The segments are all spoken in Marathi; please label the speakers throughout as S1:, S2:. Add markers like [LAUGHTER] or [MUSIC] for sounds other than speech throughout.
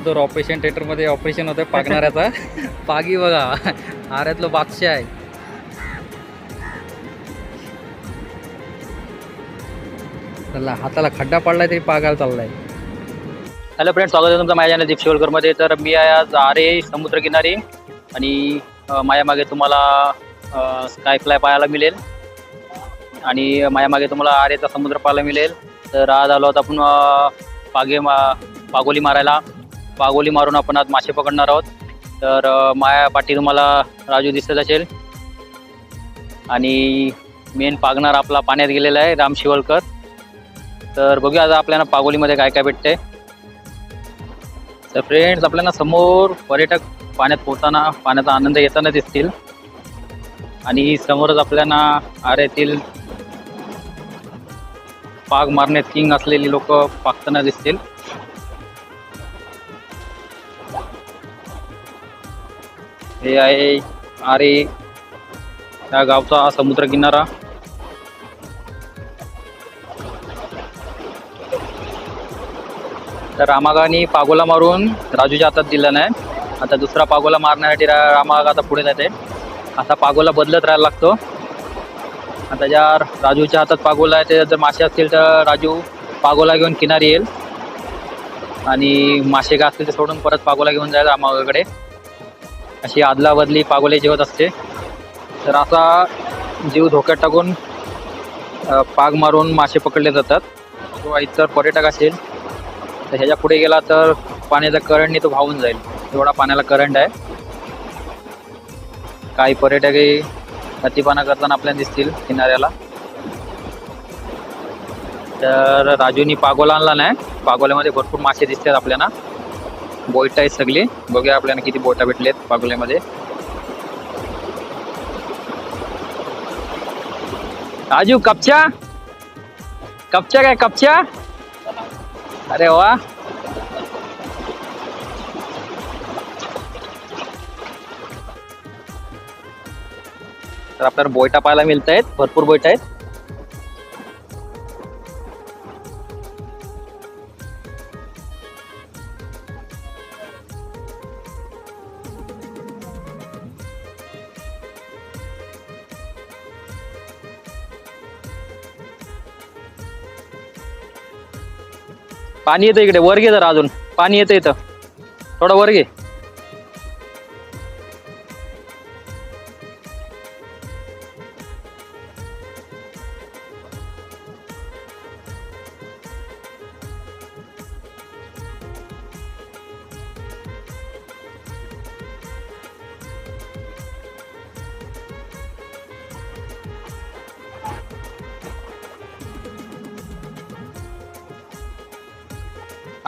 S1: अगोदर ऑपरेशन थिएटरमध्ये ऑपरेशन होतं पागणाऱ्याचा. [LAUGHS] पागी बघा. आऱ्यातलं बादशाह आहे. त्याला हाताला खड्डा पडलाय तरी पागायला चाललाय. हॅलो फ्रेंड स्वागत आहे तुमचं माझ्या चॅनल दीप शिवलकरमध्ये तर मी आहे आज आरे समुद्रकिनारी. आणि अं, माझ्यामागे तुम्हाला स्काय फ्लाय पाहायला मिळेल. आणि माझ्यामागे तुम्हाला आरेचा समुद्र पाहायला मिळेल. तर आज आलो आहोत आपण पागे मा पागोली मारायला. पागोली मारून आपण आज मासे पकडणार आहोत. तर माया पाठी तुम्हाला राजू दिसत असेल. आणि मेन पागणार आपला पाण्यात गेलेला आहे राम शिवलकर. तर बघूया आता आपल्याला पागोलीमध्ये काय काय भेटते तर फ्रेंड्स आपल्याला समोर पर्यटक पाण्यात पोहताना पाण्याचा आनंद येताना दिसतील. आणि समोरच आपल्याला आऱ्यातील पाग मारण्यात किंग असलेली लोक पागताना दिसतील. हे आहे आरे या गावचा समुद्र किनारा. तर रामागाने पागोला मारून राजूच्या हातात दिला नाही. आता दुसरा पागोला मारण्यासाठी रा- रामाग आता पुढे जाते. असा पागोला बदलत राहायला लागतो. आता ज्या राजूच्या हातात पागोला आहे ते जर मासे असतील तर राजू पागोला घेऊन किनारी येईल. आणि मासे का असतील ते सोडून परत पागोला घेऊन जाईल रामागाकडे. अशी आदला बदली पागोले जेवत असते. तर असा जीव धोक्यात टाकून पाग मारून मासे पकडले जातात. किंवा इतर पर्यटक असेल तर ह्याच्या पुढे गेला तर पाण्याचा करंटने तो वाहून जाईल. एवढा पाण्याला करंट आहे. काही पर्यटकही अतिपाना करताना आपल्याला दिसतील किनाऱ्याला. तर राजूनी पागोला आणला नाही पागोल्यामध्ये भरपूर मासे दिसतात आपल्याला. बोट आहेत सगळी. बघूया आपल्याला किती बोटा भेटलेत पागोल्यामध्ये. राजू कपच्या कपच्या काय कपच्या अरे वा. तर आपल्याला बोयटा पाहायला मिळत आहेत भरपूर बोयटा आहेत. पाणी येतं इकडे वर घे जरा अजून. पाणी येतं इथं. थोडं वर घे.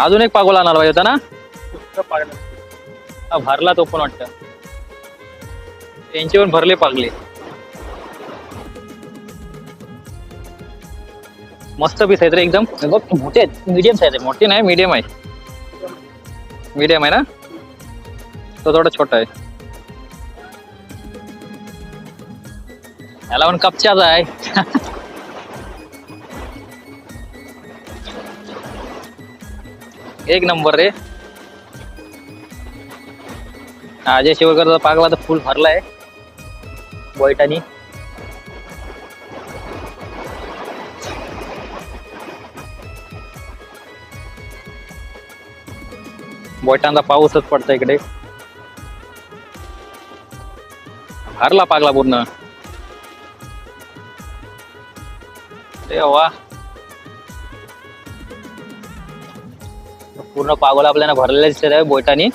S1: अजून एक पागोला आणणार पाहिजे होता ना? हा, भरला तो पण वाटतं. त्यांचे पण भरले पागले. मस्त पीस आहेत रे एकदम. बघ मोठे आहेत. मीडियम साईज आहे. मोठे नाही मीडियम आहे. मीडियम आहे ना? तो थोडा छोटा आहे. याला पण कपच्याच आहे. [LAUGHS] एक नंबर रे. अजय शिवकरचा पागला तर फुल भरलाय. बोयटानी बोयटांचा पाऊसच पडतो इकडे. भरला पागला पूर्ण. वा. पूर्ण पागोला आपल्याला भरलेला दिसत आहे बोटानी.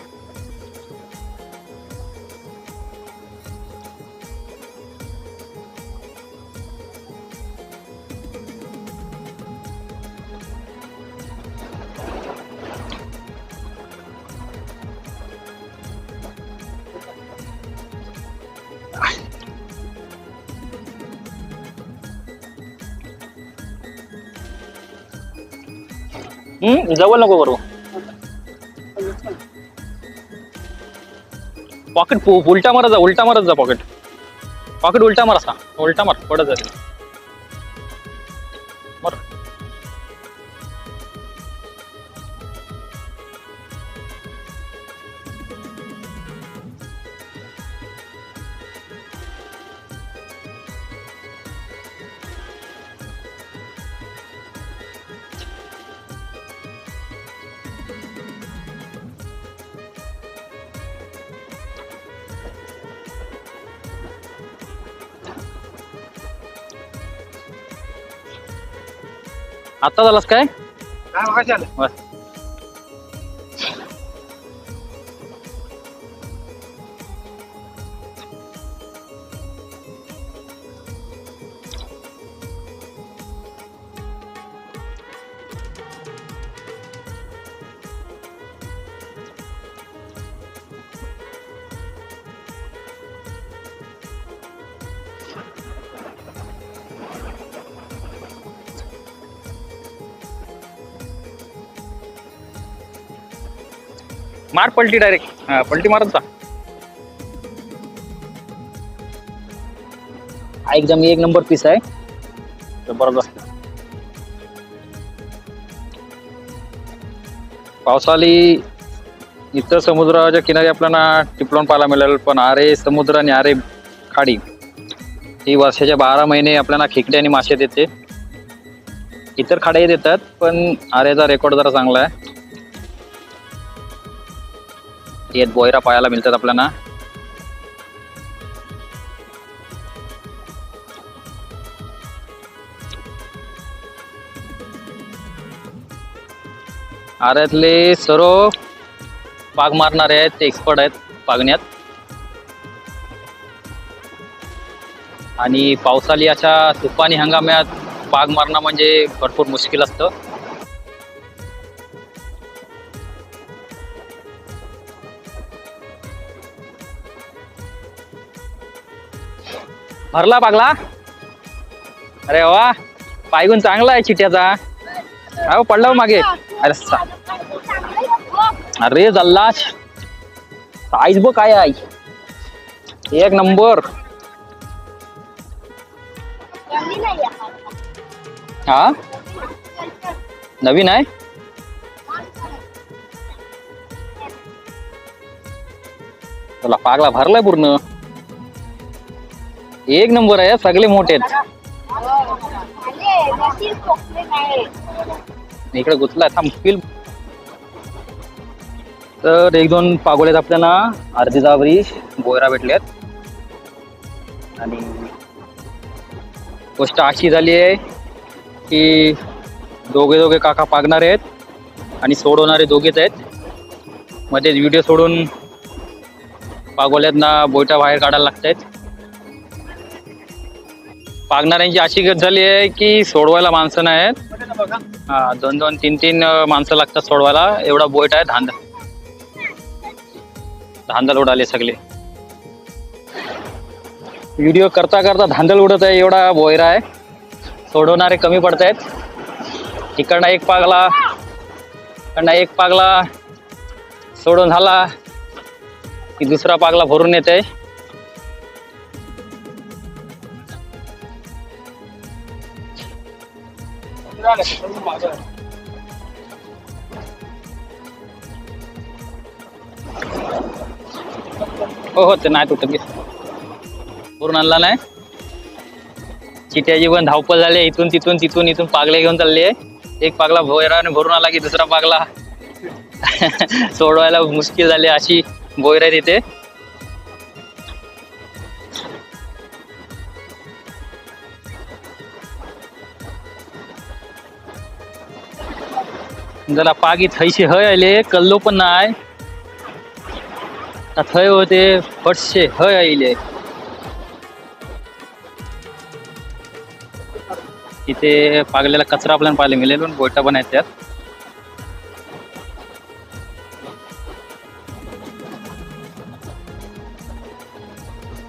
S1: हम्म जवळ नको करू. पॉकेट उलटा मारत जा उलटा मारत जा पॉकेट पॉकेट उलटा मार असा उलटा मार पडत जाते मर. आता झालास काय
S2: काय मगाशी आलं
S1: बस मार पलटी डायरेक्ट हा पलटी मारत जा हा एकदम एक नंबर पीस आहे. जबरदस्त पावसाळी इतर समुद्राच्या किनारी आपल्याला टिपलॉन पाहायला मिळेल पण आरे समुद्र आणि आरे खाडी ही वर्षाच्या बारा महिने आपल्याला खेकडे आणि मासे देते. इतर खाड्याही देतात पण आरेचा रेकॉर्ड जरा चांगला आहे. यात बोयरा पाहायला मिळतात आपल्याला. आऱ्यातले सर्व पाग मारणारे आहेत ते एक्सपर्ट आहेत पागण्यात. आणि पावसाळी अशा तुफानी हंगामात पाग मारणं म्हणजे भरपूर मुश्किल असतं. भरला पागला? अरे वा पायगून चांगला आहे चिट्याचा. अहो पडला हो मागे. अरे सा- अरे जल्ला साईज बघ काय आहे. एक नंबर. हा? नवीन आहे? तुला पागला भरलाय पूर्ण. एक नंबर आहे सगळे मोठे आहेत. इकडे गुतला थांब फिल तर एक दोन पागोल्यात आपल्याला. अर्धी जावरी बोयरा भेटल्यात. आणि गोष्ट अशी झाली आहे की दोघे दोघे काका पागणारे आहेत आणि सोडवणारे दोघेच आहेत. मध्येच व्हिडिओ सोडून पागोल्यातना बोयटा बाहेर काढायला लागत आहेत पागणाऱ्यांची अशी गत झाली आहे की सोडवायला माणसं नाही आहेत. हा दोन दोन तीन तीन माणसं लागतात सोडवायला. एवढा बोट आहे धांद धांदल उडाले सगळे. व्हिडिओ करता करता धांदल उडत आहे एवढा बोयरा आहे. सोडवणारे कमी पडत आहेत. इकडनं एक पागला इकडनं एक पागला सोडून झाला की दुसरा पागला भरून येत आहे हो हो ते नाही तुटत गे. भरून आणला नाही. चिट्याची पण धावपळ झाली इथून तिथून तिथून इथून पागले घेऊन चालले एक पागला भोयराने भरून आला की दुसरा पागला. [LAUGHS] सोडवायला मुश्किल झाली अशी भोयरा आहे तिथे जरा पागी थैशी हय आले कल्लो पण नाही आता थय होते फटशे हय आईले इथे पागलेला कचरा आपल्याला पाहायला मिळेल पण गोटा पण आहेत त्यात.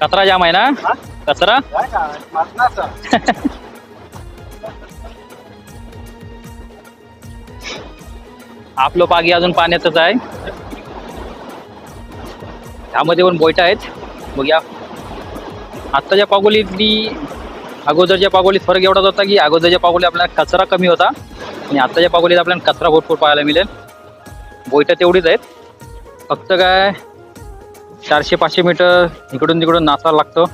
S1: कचरा जाम आहे ना? कचरा? [LAUGHS] आपलं पागी अजून पाण्यातच आहे. त्यामध्ये पण बोयटा आहेत. बघूया आत्ताच्या पागोलीतली अगोदरच्या पागोलीत फरक एवढाच होता की अगोदरच्या पागोलीत आपल्याला कचरा कमी होता आणि आत्ताच्या पागोलीत आपल्याला कचरा भरपूर पाहायला मिळेल. बोयटा तेवढीच आहेत. फक्त काय चारशे पाचशे मीटर इकडून तिकडून नाचायला लागतं.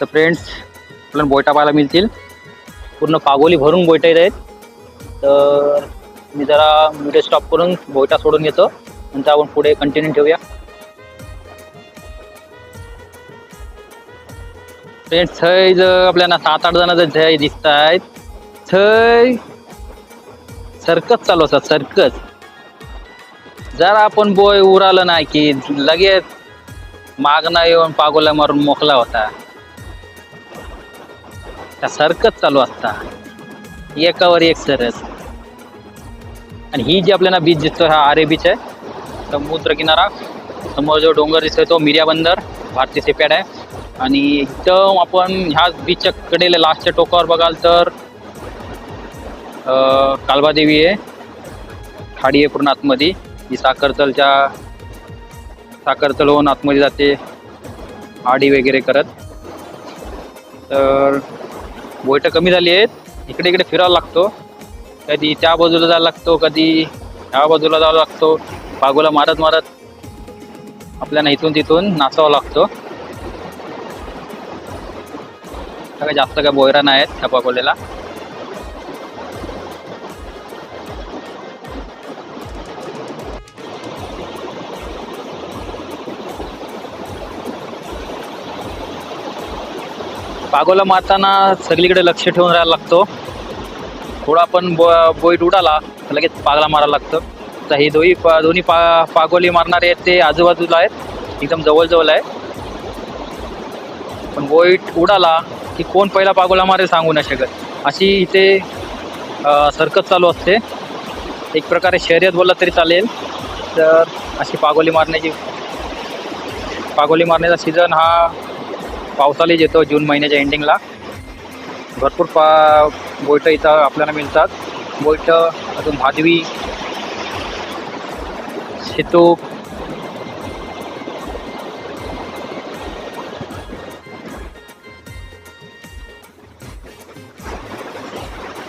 S1: तर फ्रेंड्स आपल्याला बोयटा पाहायला मिळतील. पूर्ण पागोली भरून बोयटा येत आहेत. तर मी जरा व्हिडिओ स्टॉप करून बोयटा सोडून येतो नंतर आपण पुढे कंटिन्यू ठेवूया. थय थंय जर आपल्याला सात आठ जण जर थंय दिसत आहेत थंय सर्कस चालू असतात सर्कस जर आपण बोय उरालं नाही की लगेच मागणं येऊन पागोला मारून मोकला होता. त्या सर्कस चालू असता. एकावर एक सरस. आणि ही जी आपल्याला बीच दिसतो हा आरे बीच आहे. समुद्र किनारा. समोर जो डोंगर दिसतोय तो मिर्या बंदर भारतीय सेपॅड आहे. आणि एकदम आपण ह्या बीचच्या कडेला लास्टच्या टोकावर बघाल तर कालबादेवी आहे. खाडी आहे पूर्ण आतमध्ये. ही साखरतलच्या साखरतल होऊन आतमध्ये जाते. आडी वगैरे करत. तर बोयटं कमी झाली आहेत. इकडे इकडे फिरायला लागतो. कधी त्या बाजूला जायला लागतो कधी ह्या बाजूला जावं लागतो. पागोला मारत मारत आपल्याला इथून तिथून नाचावं लागतो. काय जास्त काय बोयरा नाही आहेत ह्या बागोला पागोला मारताना सगळीकडे लक्ष ठेवून राहायला लागतो. थोडा आपण बो बोईट उडाला लगेच पागला मारायला लागतं. तर हे दोन्ही पा दोन्ही पा पागोली मारणारे आहेत ते आजूबाजूला आहेत एकदम जवळजवळ आहे. पण बोईट उडाला की कोण पहिला पागोला मारेल सांगू नाही शकत. अशी इथे सर्कस चालू असते. एक प्रकारे शर्यत बोलला तरी चालेल. तर अशी पागोली मारण्याची पागोली मारण्याचा सीझन हा पावसाळी येतो जून महिन्याच्या एंडिंगला भरपूर पा बोयटं इथं आपल्याला मिळतात. बोयटं अजून भादवी शेतूक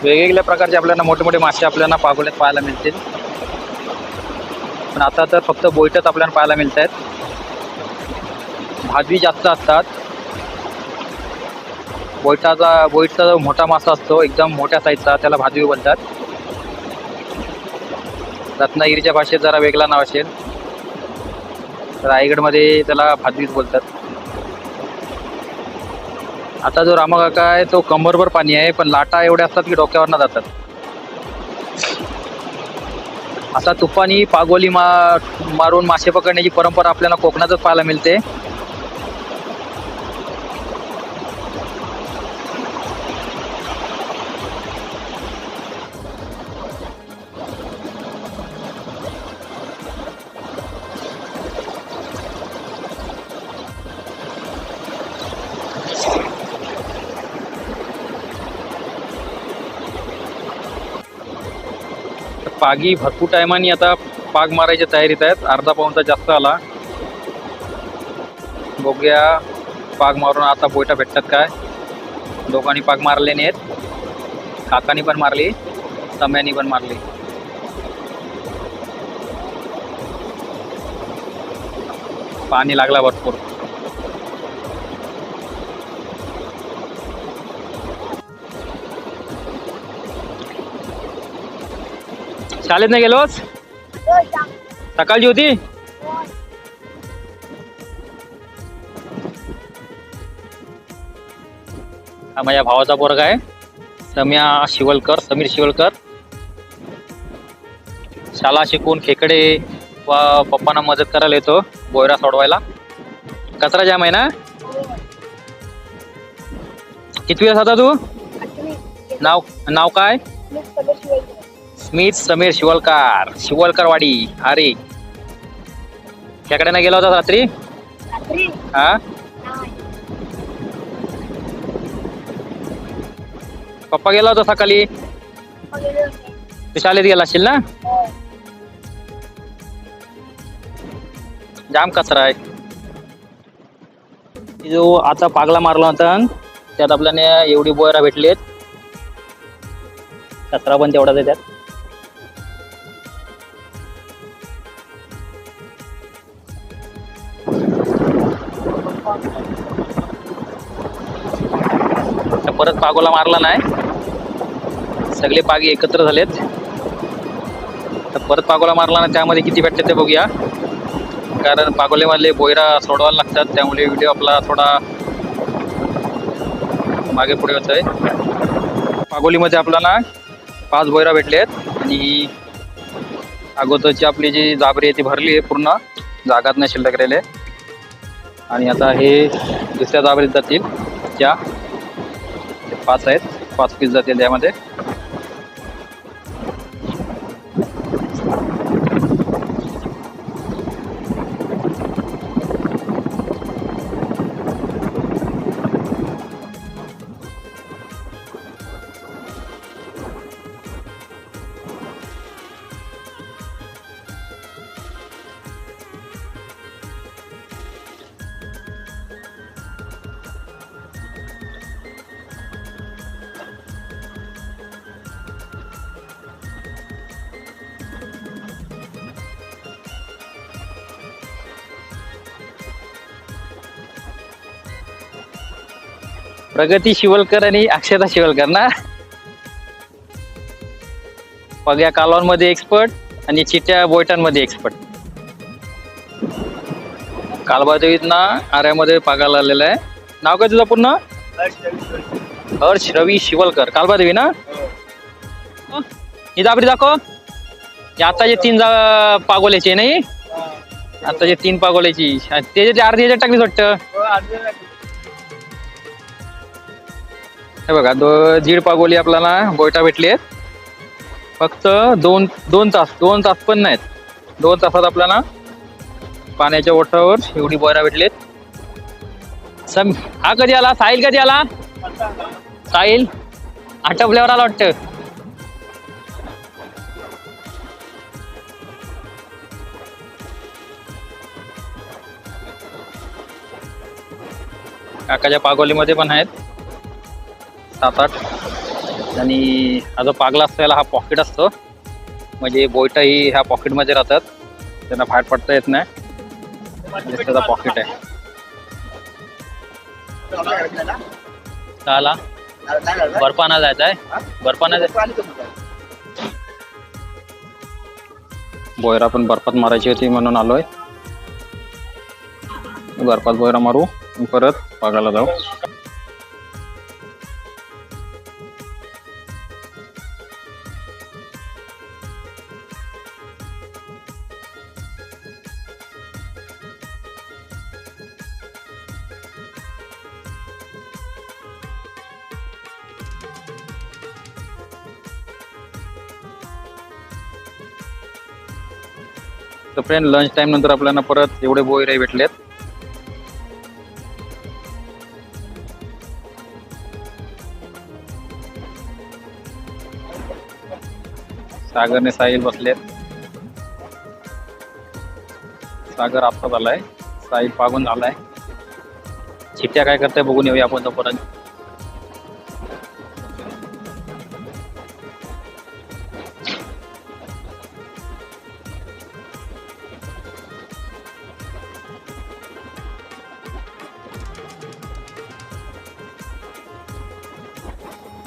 S1: वेगवेगळ्या प्रकारचे आपल्याला मोठे मोठे मासे आपल्याला पागोल्यात पाहायला मिळतील. पण आता तर फक्त बोयटच आपल्याला पाहायला मिळत आहेत भादवी जास्त असतात. बोईटाचा बोईटचा जो मोठा मासा असतो एकदम मोठ्या साईजचा त्याला भादवी बोलतात. रत्नागिरीच्या भाषेत जरा वेगळा नाव असेल. रायगडमध्ये त्याला भादवीच बोलतात. आता जो रामाकाका आहे तो कंबरभर पाणी आहे पण लाटा एवढ्या असतात की डोक्यावर जातात. आता तुफानी पागोली मा मारून मासे पकडण्याची परंपरा आपल्याला कोकणातच पाहायला मिळते. पागी भरपूर टायमाने आता पाग मारायच्या तयारीत आहेत. अर्धा पाऊनचा जास्त आला. बघूया पाग मारून आता बोयटा भेटतात काय. दोघांनी पाग मारले नाहीत काकानी पण मारली. सम्यानी पण मारली. पाणी लागला भरपूर. शाळेत नाही गेलोस? सकाळची होती? हा माझ्या भावाचा पोरगा आहे. सम्या शिवलकर समीर शिवलकर. शाळा शिकून खेकडे व पप्पांना मदत करायला येतो बोयरा सोडवायला. कचरा जाम आहे ना? किती वेळेस होता तू? नाव नाव काय? स्मित समीर शिवलकर शिवलकरवाडी अरे खेकड्यानं गेला होता रात्री? हा? पप्पा गेला होता सकाळी? तू शाळेत गेला असशील ना? जाम कचरा आहे. जो आता पागला मारला होता त्यात आपल्याला एवढी बोयरा भेटलीत. कचरा पण तेवढाच आहे त्यात. पागोला मारला नाही. सगळे पागे एकत्र झालेत. तर परत पागोला मारला ना त्यामध्ये किती भेटते ते बघूया. कारण पागोलेमधले बोयरा सोडवायला लागतात त्यामुळे व्हिडिओ आपला थोडा मागे पुढे होतोय. पागोलीमध्ये आपल्याला पाच बोयरा भेटले आहेत आणि अगोदरची आपली जी जाबरी आहे ती भरली आहे पूर्ण. जागात नाही शिल्लक राहिले. आणि आता हे दुसऱ्या जाबरीत जातील. त्या पाच आहेत. पाच पीस जातील त्यामध्ये प्रगती शिवलकर आणि अक्षता शिवलकर ना? पग्या कालवांमध्ये एक्सपर्ट आणि चिट्या बोयटांमध्ये एक्सपर्ट कालबादेवीत ना आऱ्यामध्ये पागायला आलेला आहे. नाव काय तुझं पूर्ण? हर्ष रवी शिवलकर. कालबादेवी ना? ही. जाबरी दाखव. हे आताचे तीन जा पागोल्याचे नाही आताचे तीन पागोल्याची. त्याचे ते अर्धी ह्याच्यात टाकलीच वाटतं? हे बघा दो दीड पागोली आपल्याला गोयटा भेटली आहेत. फक्त दोन दोन तास दोन तास पण नाहीत. दोन तासात आपल्याला पाण्याच्या ओठावर एवढी बोयरा भेटलेत. सम हा कधी आला? साहिल कधी आला? साहिल आटपल्यावर आला वाटतं. काकाच्या पागोलीमध्ये पण आहेत. सात आठ आणि हा जो पागला असतो याला हा पॉकेट असतो म्हणजे बोयटाही ह्या पॉकेटमध्ये राहतात. त्यांना बाहेर पडता येत नाही. म्हणजे त्याचा पॉकेट आहे. काला बर्फाना जायचं आहे बर्फाना जायचं बोयरा पण बर्फात मारायची होती म्हणून आलोय. बर्फात बोयरा मारू. परत पागाला जाऊ. फ्रेंड लंच टाइम नंतर आपल्याला परत एवढे बोयरे भेटलेत. सागरने साहिल बसलेत. सागर आत्ताच झालाय. साहिल पागून झालाय. चिट्ट्या काय करताय बघून येऊया आपण तोपर्यंत.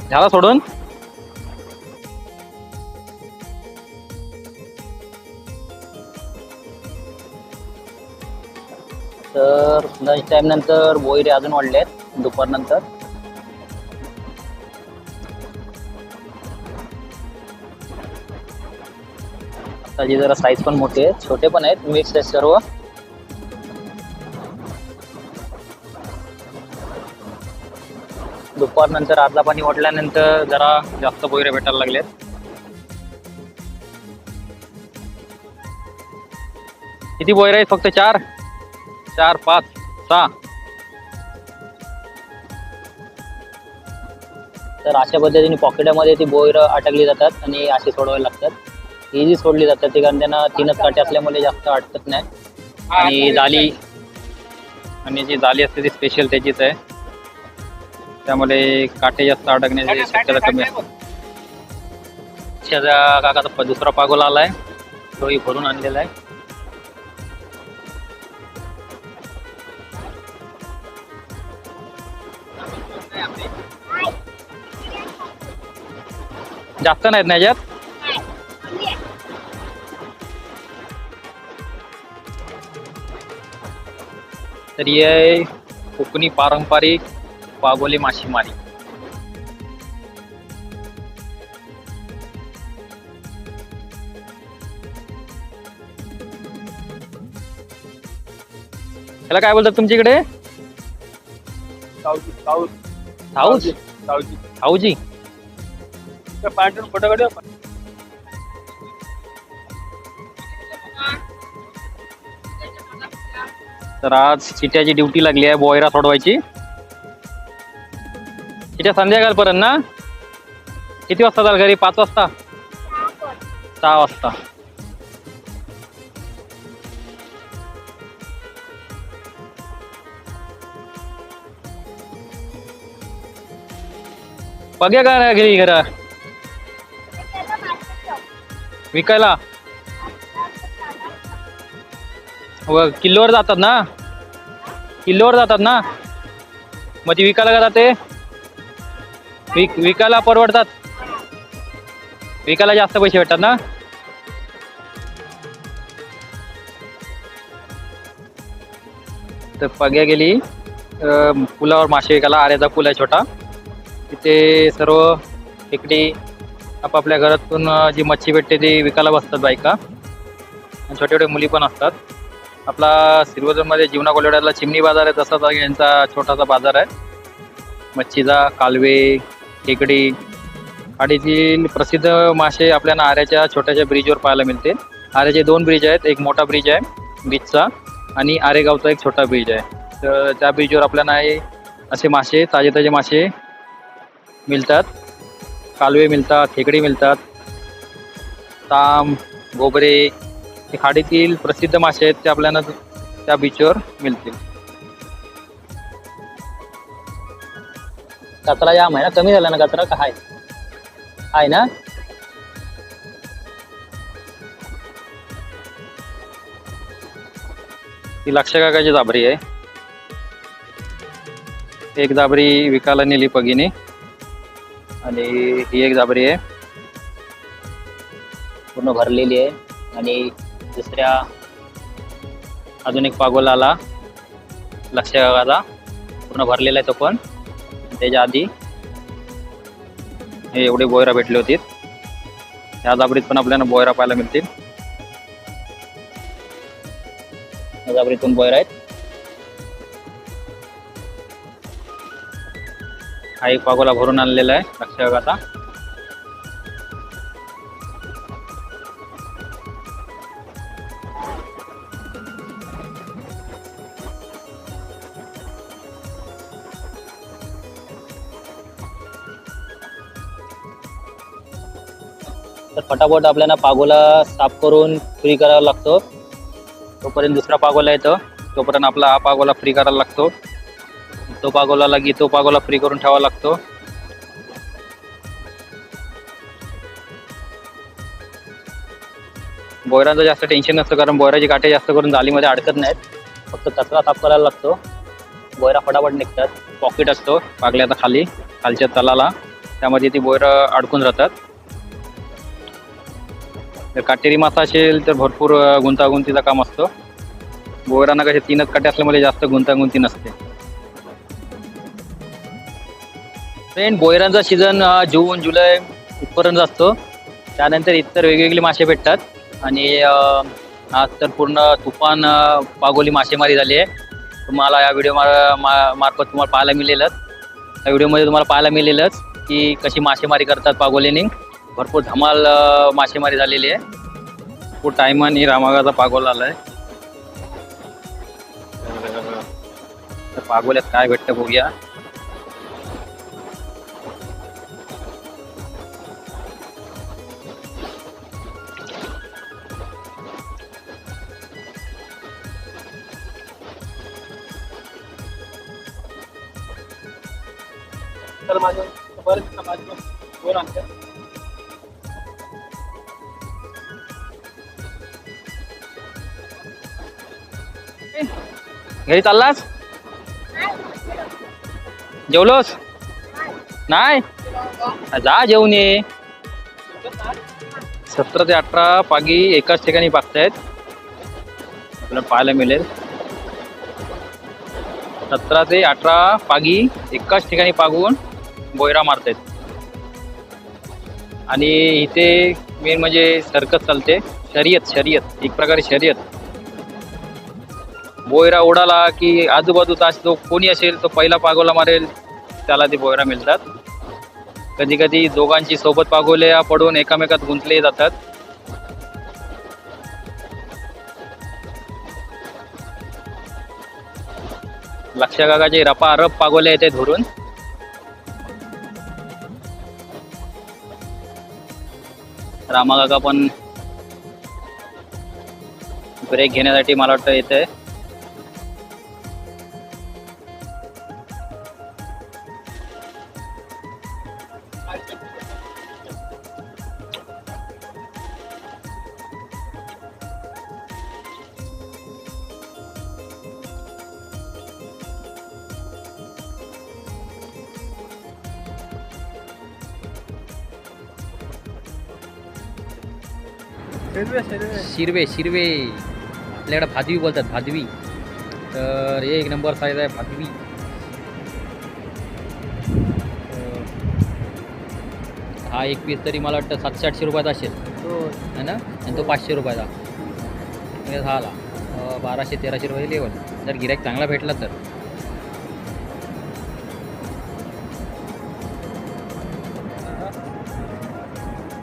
S1: झाला सोडून? तर लंच टाइम नंतर बोईरे अजून वाढले आहेत दुपारनंतर आताची जरा साईज पण मोठी आहे छोटे पण आहेत मिक्स आहेत सर्व दुपारनंतर आदला पाणी ओढल्यानंतर जरा जास्त बोयरे भेटायला लागलेत. किती बोयरे आहेत फक्त चार? चार पाच सहा. तर अशा पद्धतीने पॉकेटामध्ये ती बोयर अटकली जातात आणि अशी सोडवावी लागतात. इझी सोडली जातात ती कारण त्यांना तीनच काटे असल्यामुळे जास्त अटकत नाही. आणि जाली आणि जी जाली असते ती स्पेशल त्याचीच आहे. त्यामुळे काटे जास्त अडकण्याची शक्यता कमी आहे. शेजा काकाचा दुसरा पागोला आलाय. तोही भरून आणलेला आहे. जास्त नाहीत ना याच्यात? तर ही कोकणी पारंपरिक वाघोली मासेमारी. त्याला काय बोलतात तुमच्याकडे
S2: थाऊज थाऊजी
S1: तर आज चिट्याची ड्युटी लागली आहे बॉयरा सोडवायची. चिट्या संध्याकाळपर्यंत ना? किती वाजता जाल घरी? पाच वाजता? सहा वाजता. बघ्या का घरी घरा. विकायला. व किल्लोवर जातात ना? किल्लोवर जातात ना? मग ती विकायला का जाते? विक विकायला परवडतात. विकायला जास्त पैसे भेटतात ना? तर पग्या गेली. पुलावर मासे विकायला आर्याचा पूल आहे छोटा. तिथे सर्व इकडे आपापल्या घरातून जी मच्छी भेटते ती विकायला बसतात बायका. आणि छोटे छोटे मुली पण असतात. आपला सिल्वरमध्ये जीवना कोल्हाड्याला चिमणी बाजार आहे तसाच यांचा छोटासा बाजार आहे. मच्छीचा कालवे खेकडी खाडीतील प्रसिद्ध मासे आपल्याला आऱ्याच्या छोट्याशा ब्रिजवर पाहायला मिळते आऱ्याचे दोन ब्रिज आहेत एक मोठा ब्रिज आहे बीचचा आणि आरेगावचा एक छोटा ब्रिज आहे. तर त्या ब्रिजवर आपल्याला असे मासे ताजे ताजे मासे मिळतात. कालवे मिळतात खेकडी मिळतात ताम गोबरे हे खाडीतील प्रसिद्ध मासे आहेत ते आपल्याला त्या बीचवर मिळतील. कचरा जाम आहे ना कमी झाला ना कचरा का आहे आहे ना? ती लक्ष काकाची जाबरी आहे. एक जाबरी विकायला नेली पगीने. आणि ही एक जाबरी आहे. पूर्ण भरलेली आहे. आणि दुसऱ्या अजून एक पागोला आला लक्ष काकाचा. पूर्ण भरलेला आहे तो पण. त्याच्या आधी. हे एवढे बोयरा भेटले होते. ह्या जाबरीत पण आपल्याला बोयरा पाहायला मिळतील. या जाबरीतून बोयरा आहेत. हा एक पागोला भरून आणलेला आहे लक्ष आता पटापट आपल्याला पागोला साफ करून फ्री करावा लागतो. तोपर्यंत दुसरा पागोला येतो. तोपर्यंत आपला हा पागोला फ्री करायला लागतो. तो पागोला लागी तो पागोला फ्री करून ठेवावा लागतो. बोयरांचं जास्त टेन्शन नसतं कारण बोयराचे काटे जास्त करून जालीमध्ये अडकत नाहीत. फक्त कचरा साफ करायला लागतो. बोयरा फटाफट निघतात. पॉकेट असतो. पागल्याचा खाली खालच्या तलाला. त्यामध्ये ती बोयरं अडकून राहतात. जर काटेरी मासा असेल तर भरपूर गुंतागुंतीचं काम असतं. बोयरांना कसे तीनच काटे असल्यामुळे जास्त गुंतागुंती नसते. फ्रेंड बोयरांचा सीझन जून जुलै इथपर्यंत असतो. त्यानंतर इतर वेगवेगळे मासे भेटतात. आणि आज तर पूर्ण तुफान पागोली मासेमारी झाली आहे. तुम्हाला या व्हिडिओ मार्फत तुम्हाला पाहायला मिळेलच. या व्हिडिओमध्ये तुम्हाला पाहायला मिळेलच की कशी मासेमारी करतात पागोलीने. भरपूर धमाल मासेमारी झालेली आहे. खूप टायमाने रामागाचा पागोला आलाय. तर- तर पागोल्यात काय भेटतं बघूया.
S2: तर माझं बरेच माझं दोन
S1: घरी चाललास? जेवलोस? नाही? जा जेवून ये. सतरा ते अठरा पागी एकाच ठिकाणी पागतायत आपल्याला पाहायला मिळेल. सतरा ते अठरा पागी एकाच ठिकाणी पागून बोयरा मारतायत. आणि इथे मेन म्हणजे सर्कस चालते. शर्यत शर्यत. एक प्रकारे शर्यत. बोयरा उडाला की आजूबाजूचा जो कोणी असेल तो पहिला पागोला मारेल त्याला ते बोयरा मिळतात. कधी कधी दोघांची सोबत पागोल्या पडून एकामेकात गुंतले जातात. लक्षकाकाचे रपा रप पागोले येते धरून. रामाकाका पण ब्रेक घेण्यासाठी मला वाटतं येते
S2: शेरवे शेरवे.
S1: आपल्याकडे भादवी बोलतात भादवी. तर हे एक नंबर साईज आहे भादवी. हा एक पीस तरी मला वाटतं सातशे आठशे रुपयाचा असेल.
S2: हो.
S1: है ना? आणि तो पाचशे रुपयाचा. झाला अं, बाराशे तेराशे रुपये लेवल जर गिराईक चांगला भेटला तर.